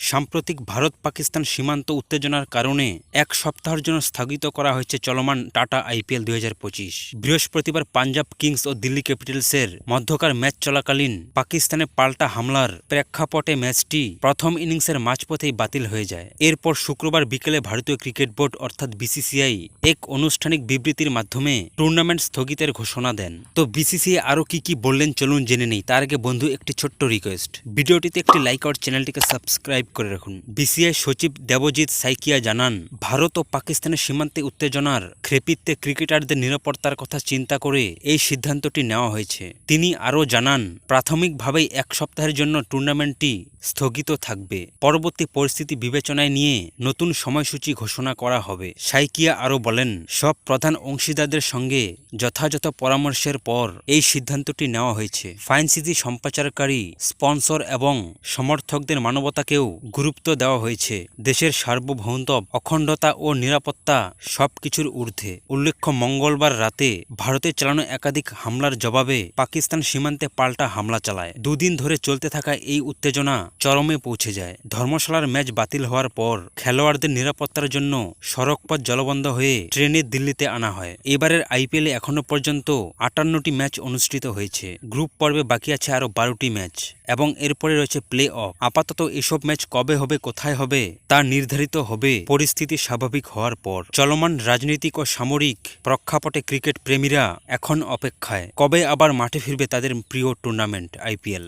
সাম্প্রতিক ভারত পাকিস্তান সীমান্ত উত্তেজনার কারণে এক সপ্তাহের জন্য স্থগিত করা হয়েছে চলমান টাটা আইপিএল দুই হাজার পঁচিশ। বৃহস্পতিবার পাঞ্জাব কিংস ও দিল্লি ক্যাপিটালসের মধ্যকার ম্যাচ চলাকালীন পাকিস্তানে পাল্টা হামলার প্রেক্ষাপটে ম্যাচটি প্রথম ইনিংসের মাঝপথেই বাতিল হয়ে যায়। এরপর শুক্রবার বিকেলে ভারতীয় ক্রিকেট বোর্ড অর্থাৎ বিসিসিআই এক আনুষ্ঠানিক বিবৃতির মাধ্যমে টুর্নামেন্ট স্থগিতের ঘোষণা দেন। তো বিসিসিআই আরও কি কি বললেন চলুন জেনে নেই, তার আগে বন্ধু একটি ছোট্ট রিকোয়েস্ট ভিডিওটিতে একটি লাইক আর চ্যানেলটিকে সাবস্ক্রাইব করে রাখুন। বিসিআই সচিব দেবজিৎ সাইকিয়া জানান, ভারত ও পাকিস্তানের সীমান্তে উত্তেজনার ক্ষেপিত্তে ক্রিকেটারদের নিরাপত্তার কথা চিন্তা করে এই সিদ্ধান্তটি নেওয়া হয়েছে। তিনি আরও জানান, প্রাথমিকভাবেই এক সপ্তাহের জন্য টুর্নামেন্টটি স্থগিত থাকবে। পরবর্তী পরিস্থিতি বিবেচনায় নিয়ে নতুন সময়সূচি ঘোষণা করা হবে। সাইকিয়া আরও বলেন, সব প্রধান অংশীদারদের সঙ্গে যথাযথ পরামর্শের পর এই সিদ্ধান্তটি নেওয়া হয়েছে। ফাইন সিটি সম্প্রচারকারী, স্পন্সর এবং সমর্থকদের মানবতাকেও গুরুত্ব দেওয়া হয়েছে। দেশের সার্বভৌমত্ব, অখণ্ডতা ও নিরাপত্তা সবকিছুর ঊর্ধ্বে। উল্লেখ্য, মঙ্গলবার রাতে ভারতে চালানো একাধিক হামলার জবাবে পাকিস্তান সীমান্তে পাল্টা হামলা চালায়। দুদিন ধরে চলতে থাকা এই উত্তেজনা চরমে পৌঁছে যায়। ধর্মশালার ম্যাচ বাতিল হওয়ার পর খেলোয়াড়দের নিরাপত্তার জন্য সড়কপথ জলবন্ধ হয়ে ট্রেনে দিল্লিতে আনা হয়। এবারের আইপিএলে এখনও পর্যন্ত আটান্নটি ম্যাচ অনুষ্ঠিত হয়েছে। গ্রুপ পর্বে বাকি আছে আরও বারোটি ম্যাচ এবং এরপরে রয়েছে প্লে অফ আপাতত এসব ম্যাচ কবে হবে, কোথায় হবে, তা নির্ধারিত হবে পরিস্থিতি স্বাভাবিক হওয়ার পর। চলমান রাজনৈতিক ও সামরিক প্রেক্ষাপটে ক্রিকেট প্রেমীরা এখন অপেক্ষায়। কবে আবার মাঠে ফিরবে তাদের প্রিয় টুর্নামেন্ট, আইপিএল?